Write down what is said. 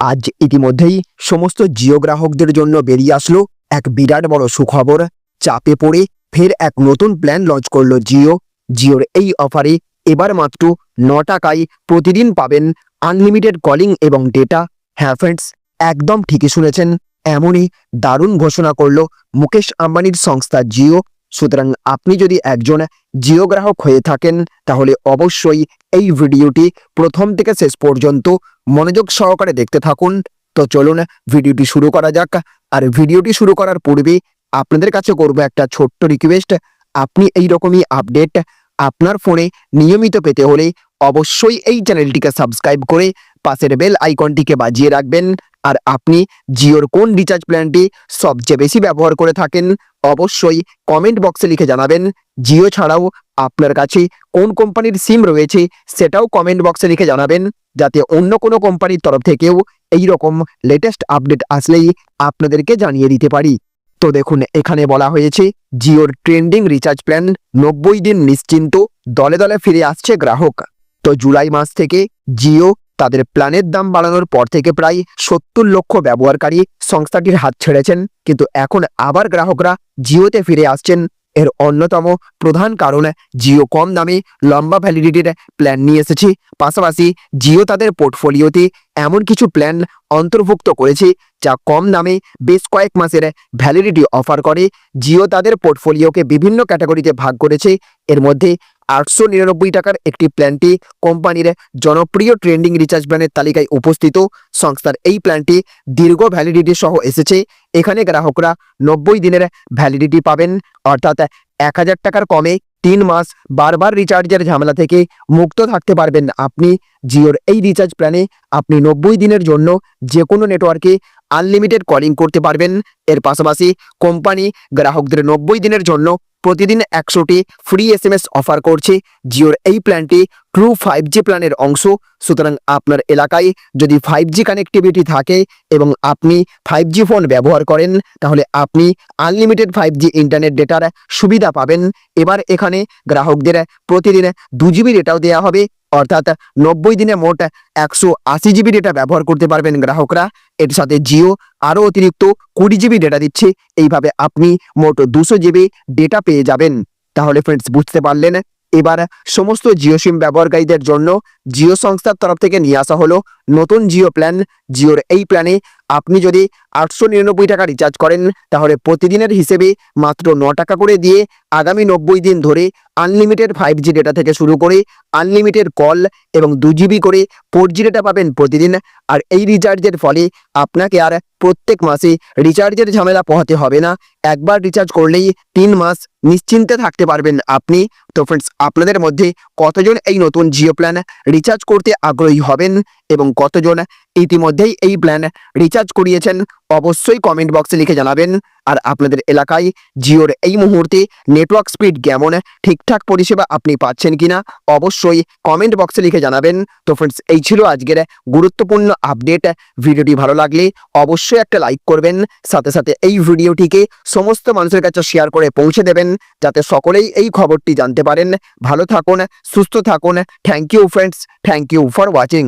আজ ইতিমধ্যেই সমস্ত জিও গ্রাহকদের জন্য বেরিয়ে আসলো এক বিরাট বড় সুখবর। চাপে পড়ে ফের এক নতুন প্ল্যান লঞ্চ করল জিও। জিওর এই অফারে এবার মাত্র ন টাকায় প্রতিদিন পাবেন আনলিমিটেড কলিং এবং ডেটা হ্যাঁ ফ্রেন্ডস একদম ঠিকই শুনেছেন, এমনই দারুণ ঘোষণা করল মুকেশ আম্বানির সংস্থা জিও। সুতরাং আপনি যদি একজন জিও গ্রাহক হয়ে থাকেন, তাহলে অবশ্যই এই ভিডিওটি প্রথম থেকে শেষ পর্যন্ত মনোযোগ সহকারে দেখতে থাকুন। তো চলুন ভিডিওটি শুরু করা যাক। আর ভিডিওটি শুরু করার পূর্বে আপনাদের কাছে করব একটা ছোট্ট রিকোয়েস্ট আপনি এই রকমই আপডেট আপনার ফোনে নিয়মিত পেতে হলে অবশ্যই এই চ্যানেলটিকে সাবস্ক্রাইব করে পাশের বেল আইকনটিকে বাজিয়ে রাখবেন। আর আপনি জিওর কোন রিচার্জ প্ল্যানটি সবচেয়ে বেশি ব্যবহার করে থাকেন, অবশ্যই কমেন্ট বক্সে লিখে জানাবেন। জিও ছাড়াও আপনার কাছে কোন কোম্পানির সিম রয়েছে সেটাও কমেন্ট বক্সে লিখে জানাবেন, যাতে অন্য কোনো কোম্পানির তরফ থেকেও এই রকম লেটেস্ট আপডেট আসলেই আপনাদেরকে জানিয়ে দিতে পারি। তো দেখুন, এখানে বলা হয়েছে, জিওর ট্রেন্ডিং রিচার্জ প্ল্যান নব্বই দিন নিশ্চিন্ত, দলে দলে ফিরে আসছে গ্রাহক। তো জুলাই মাস থেকে জিও তাদের প্ল্যানের দাম বাড়ানোর পর থেকে প্রায় সত্তর লক্ষ ব্যবহারকারী সংস্থাটির হাত ছেড়েছেন, কিন্তু এখন আবার গ্রাহকরা জিওতে ফিরে আসছেন। এর অন্যতম প্রধান কারণ জিও কম দামে লম্বা ভ্যালিডিটির প্ল্যান নিয়ে এসেছে। পাশাপাশি জিও তাদের পোর্টফোলিওতে এমন কিছু প্ল্যান অন্তর্ভুক্ত করেছে যা কম দামে বেশ কয়েক মাসের ভ্যালিডিটি অফার করে। জিও তাদের পোর্টফোলিওকে বিভিন্ন ক্যাটাগরিতে ভাগ করেছে। এর মধ্যে আটশো নিরানব্বই টাকার একটি প্ল্যানটি কোম্পানির জনপ্রিয় ট্রেন্ডিং রিচার্জ প্ল্যানের তালিকায় উপস্থিত। সংস্থার এই প্ল্যানটি দীর্ঘ ভ্যালিডিটি সহ এসেছে। এখানে গ্রাহকরা নব্বই দিনের ভ্যালিডিটি পাবেন। অর্থাৎ এক হাজার টাকার কমে তিন মাস বারবার রিচার্জের ঝামেলা থেকে মুক্ত থাকতে পারবেন আপনি। জিওর এই রিচার্জ প্ল্যানে আপনি নব্বই দিনের জন্য যে কোনো নেটওয়ার্কে আনলিমিটেড কলিং করতে পারবেন। এর পাশাপাশি কোম্পানি গ্রাহকদের নব্বই দিনের জন্য প্রতিদিন একশোটি free S M S offer করছে। জিওর এই প্ল্যানটি ট্রু ফাইভ জি প্ল্যানের অংশ। সুতরাং আপনার এলাকায় যদি ফাইভ জি কানেক্টিভিটি থাকে এবং আপনি ফাইভ জি ফোন ব্যবহার করেন, তাহলে আপনি আনলিমিটেড ফাইভ জি ইন্টারনেট ডেটার সুবিধা পাবেন। এবার এখানে গ্রাহকদের প্রতিদিন দু জিবি ডেটাও দেওয়া হবে। অর্থাৎ নব্বই দিনে মোট একশো আশি জিবি ডেটা ব্যবহার করতে পারবেন গ্রাহকরা। এর সাথে জিও আরও অতিরিক্ত কুড়ি জিবি ডেটা দিচ্ছে। এইভাবে আপনি মোট দুশো জিবি ডেটা পেয়ে যাবেন। তাহলে ফ্রেন্ডস বুঝতে পারলেন? এবার সমস্ত জিও সিম ব্যবহারকারীদের জন্য জিও সংস্থার তরফ থেকে নিয়ে আসা হলো নতুন জিও প্ল্যান জিওর এই প্ল্যানে আপনি যদি আটশো নিরানব্বই টাকা রিচার্জ করেন, তাহলে প্রতিদিনের হিসেবে মাত্র ন টাকা করে দিয়ে আগামী নব্বই দিন ধরে আনলিমিটেড ফাইভ জি ডেটা থেকে শুরু করে আনলিমিটেড কল এবং দু জিবি করে ফোর জি ডেটা পাবেন প্রতিদিন। আর এই রিচার্জের ফলে আপনাকে আর প্রত্যেক মাসে রিচার্জের ঝামেলা পোহাতে হবে না। একবার রিচার্জ করলেই তিন মাস নিশ্চিন্তে থাকতে পারবেন আপনি। তো ফ্রেন্ডস আপনাদের মধ্যে কতজন এই নতুন জিও প্ল্যান রিচার্জ করতে আগ্রহী হবেন? এবং কতজন ইতিমধ্যেই এই প্ল্যান রিচার্জ করিয়েছেন, অবশ্যই কমেন্ট বক্সে লিখে জানাবেন। আর আপনাদের এলাকায় জিওর এই মুহূর্তে নেটওয়ার্ক স্পিড কেমন, ঠিকঠাক পরিষেবা আপনি পাচ্ছেন কিনা, অবশ্যই কমেন্ট বক্সে লিখে জানাবেন। তো ফ্রেন্ডস এই ছিল আজকের গুরুত্বপূর্ণ আপডেট ভিডিওটি ভালো লাগলে অবশ্যই একটা লাইক করবেন, সাথে সাথে এই ভিডিওটিকে সমস্ত মানুষের কাছে শেয়ার করে পৌঁছে দেবেন, যাতে সকলেই এই খবরটি জানতে পারেন। ভালো থাকুন, সুস্থ থাকুন। Thank you friends thank you for watching